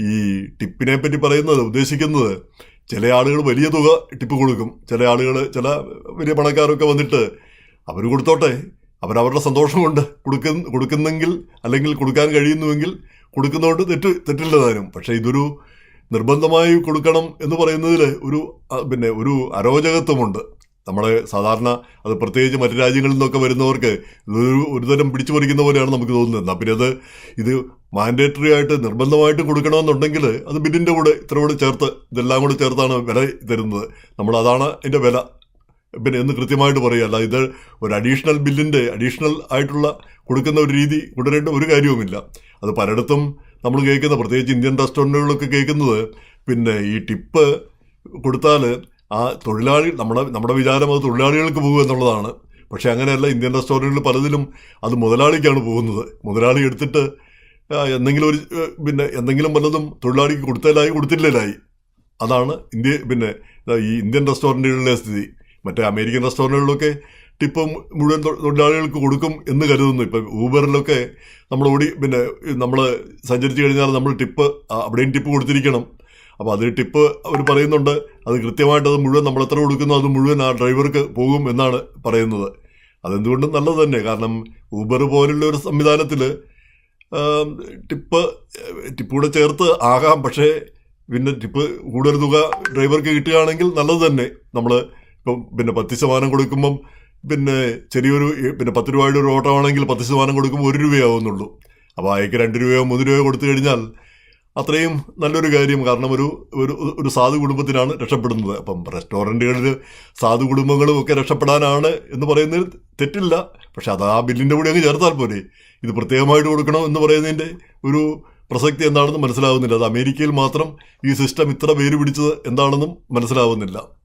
ഈ ടിപ്പിനെ പറ്റി പറയുന്നത് ഉദ്ദേശിക്കുന്നത് ചില ആളുകൾ വലിയ തുക ടിപ്പ് കൊടുക്കും. ചില ആളുകൾ ചില വലിയ പണക്കാരൊക്കെ വന്നിട്ട് അവർ കൊടുത്തോട്ടെ. അവരവരുടെ സന്തോഷം കൊണ്ട് കൊടുക്കുന്ന കൊടുക്കുന്നെങ്കിൽ അല്ലെങ്കിൽ കൊടുക്കാൻ കഴിയുന്നുവെങ്കിൽ കൊടുക്കുന്നതുകൊണ്ട് തെറ്റ് തെറ്റില്ല താനും പക്ഷേ ഇതൊരു നിർബന്ധമായി കൊടുക്കണം എന്ന് പറയുന്നതിൽ ഒരു പിന്നെ ഒരു അരോചകത്വമുണ്ട്. നമ്മളെ സാധാരണ അത് പ്രത്യേകിച്ച് മറ്റു രാജ്യങ്ങളിൽ നിന്നൊക്കെ വരുന്നവർക്ക് ഇതൊരു ഒരുതരം പിടിച്ചു പറിക്കുന്ന പോലെയാണ് നമുക്ക് തോന്നുന്നത്. എന്നാൽ പിന്നെ അത് ഇത് മാൻഡേറ്ററി ആയിട്ട് നിർബന്ധമായിട്ട് കൊടുക്കണമെന്നുണ്ടെങ്കിൽ അത് ബില്ലിന്റെ കൂടെ ഇത്ര കൂടെ ചേർത്ത് ഇതെല്ലാം കൂടെ ചേർത്താണ് വില തരുന്നത്. നമ്മൾ അതാണ് അതിന്റെ വില. പിന്നെ എന്ന് കൃത്യമായിട്ട് പറയുക അല്ല ഇത് ഒരു അഡീഷണൽ ബില്ലിന്റെ അഡീഷണൽ ആയിട്ടുള്ള കൊടുക്കുന്ന ഒരു രീതി കൊണ്ടുവരേണ്ട ഒരു കാര്യവുമില്ല. അത് പലയിടത്തും നമ്മൾ കേൾക്കുന്ന പ്രത്യേകിച്ച് ഇന്ത്യൻ റെസ്റ്റോറന്റുകളൊക്കെ കേൾക്കുന്നത് പിന്നെ ഈ ടിപ്പ് കൊടുത്താൽ ആ തൊഴിലാളി നമ്മുടെ നമ്മുടെ വിചാരം അത് തൊഴിലാളികൾക്ക് പോകുക എന്നുള്ളതാണ്. പക്ഷേ അങ്ങനെയല്ല ഇന്ത്യൻ റെസ്റ്റോറന്റുകളിൽ പലതിലും അത് മുതലാളിക്കാണ് പോകുന്നത്. മുതലാളി എടുത്തിട്ട് എന്തെങ്കിലും ഒരു പിന്നെ എന്തെങ്കിലും വല്ലതും തൊഴിലാളിക്ക് കൊടുത്തലായി കൊടുത്തില്ലേലായി അതാണ് ഇന്ത്യ പിന്നെ ഈ ഇന്ത്യൻ റെസ്റ്റോറന്റുകളിലെ സ്ഥിതി. മറ്റേ അമേരിക്കൻ റെസ്റ്റോറന്റുകളിലൊക്കെ ടിപ്പ് മുഴുവൻ തൊഴിലാളികൾക്ക് കൊടുക്കും എന്ന് കരുതുന്നു. ഇപ്പം ഊബറിലൊക്കെ നമ്മൾ ഓടി പിന്നെ നമ്മൾ സഞ്ചരിച്ച് കഴിഞ്ഞാൽ നമ്മൾ ടിപ്പ് അവിടെയും ടിപ്പ് കൊടുത്തിരിക്കണം. അപ്പോൾ അതിൽ ടിപ്പ് അവർ പറയുന്നുണ്ട്. അത് കൃത്യമായിട്ട് അത് മുഴുവൻ നമ്മൾ എത്ര കൊടുക്കുന്നു അത് മുഴുവൻ ആ ഡ്രൈവർക്ക് പോകും എന്നാണ് പറയുന്നത്. അതെന്തുകൊണ്ടും നല്ലത് തന്നെ. കാരണം ഊബർ പോലുള്ള ഒരു സംവിധാനത്തിൽ ടിപ്പ് ടിപ്പ് കൂടെ ചേർത്ത് ആകാം. പക്ഷേ പിന്നെ ടിപ്പ് കൂടുതൽ തുക ഡ്രൈവർക്ക് കിട്ടുകയാണെങ്കിൽ നല്ലത് തന്നെ. നമ്മൾ ഇപ്പം പിന്നെ പത്ത് ശതമാനം കൊടുക്കുമ്പം പിന്നെ ചെറിയൊരു പിന്നെ പത്ത് രൂപയുടെ ഒരു ഓട്ടോ ആണെങ്കിൽ പത്ത് ശതമാനം കൊടുക്കുമ്പോൾ ഒരു രൂപയാവുന്നുള്ളൂ. അപ്പോൾ അയക്ക് രണ്ട് രൂപയോ മൂന്ന് രൂപയോ കൊടുത്തു കഴിഞ്ഞാൽ അത്രയും നല്ലൊരു കാര്യം കാരണം ഒരു ഒരു ഒരു സാധു കുടുംബത്തിനാണ് രക്ഷപ്പെടുന്നത്. അപ്പം റെസ്റ്റോറന്റുകളിൽ സാധു കുടുംബങ്ങളും ഒക്കെ രക്ഷപ്പെടാനാണ് എന്ന് പറയുന്നതിൽ തെറ്റില്ല. പക്ഷെ അത് ആ ബില്ലിന്റെ കൂടെ അങ്ങ് ചേർത്താൽ പോരെ. ഇത് പ്രത്യേകമായിട്ട് കൊടുക്കണം എന്ന് പറയുന്നതിന്റെ ഒരു പ്രസക്തി എന്താണെന്ന് മനസ്സിലാവുന്നില്ല. അത് അമേരിക്കയിൽ മാത്രം ഈ സിസ്റ്റം ഇത്ര പേര് പിടിച്ചത് എന്താണെന്നും മനസ്സിലാവുന്നില്ല.